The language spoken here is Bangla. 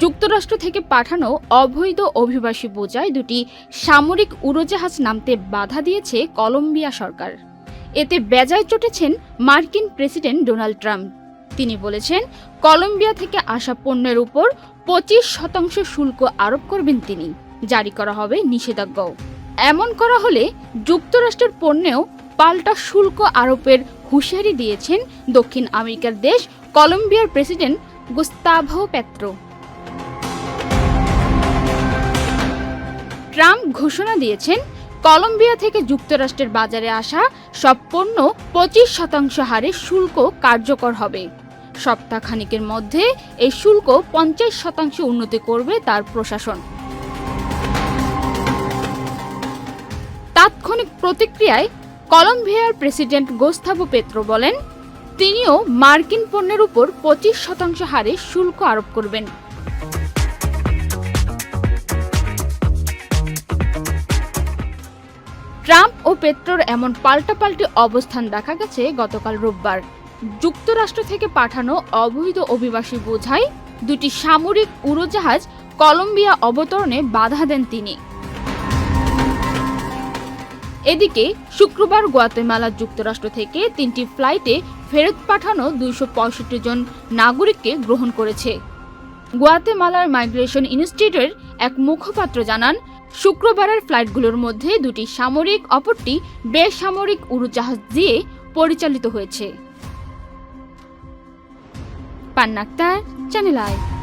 যুক্তরাষ্ট্র থেকে পাঠানো অবৈধ অভিবাসী বোঝায় দুটি সামরিক উড়োজাহাজ নামতে বাধা দিয়েছে কলম্বিয়া সরকার। এতে বেজায় চটেছেন মার্কিন প্রেসিডেন্ট ডোনাল্ড ট্রাম্প। তিনি বলেছেন, কলম্বিয়া থেকে আসা পণ্যের উপর পঁচিশ শতাংশ শুল্ক আরোপ করবেন তিনি। জারি করা হবে নিষেধাজ্ঞাও। এমন করা হলে যুক্তরাষ্ট্রের পণ্যেও পাল্টা শুল্ক আরোপের হুঁশিয়ারি দিয়েছেন দক্ষিণ আমেরিকার দেশ কলম্বিয়ার প্রেসিডেন্ট গুস্তাভো পেত্রো। ঘোষণা দিয়েছেন, কলম্বিয়া থেকে যুক্তরাষ্ট্রের বাজারে আসা সব পণ্য পঁচিশ শতাংশ হারে শুল্ক কার্যকর হবে। সপ্তাহখানিকের মধ্যে এই শুল্ক পঞ্চাশ শতাংশ উন্নতি করবে তার প্রশাসন। তাৎক্ষণিক প্রতিক্রিয়ায় কলম্বিয়ার প্রেসিডেন্ট গোস্তাভো পেত্রো বলেন, তিনিও মার্কিন পণ্যের উপর পঁচিশ শতাংশ হারে শুল্ক আরোপ করবেন। ট্রাম্প ও পেট্রোর এমন পাল্টাপাল্টি অবস্থান দেখা গেছে গতকাল রোববার। যুক্তরাষ্ট্র থেকে পাঠানো অবৈধ অভিবাসী বোঝায় দুটি সামরিক উড়োজাহাজ কলম্বিয়া অবতরণে বাধা দেন তিনি। এদিকে শুক্রবার গুয়াতেমালা যুক্তরাষ্ট্র থেকে তিনটি ফ্লাইটে ফেরত পাঠানো দুইশো পঁয়ষট্টি জন নাগরিককে গ্রহণ করেছে। গোয়াতেমালার মাইগ্রেশন ইনস্টিটিউটের এক মুখপাত্র জানান শুক্রবারের ফ্লাইটগুলোর মধ্যে দুটি সামরিক অপরটি বেসামরিক উড়োজাহাজ দিয়ে পরিচালিত হয়েছে। Panna Akhtar Channel I.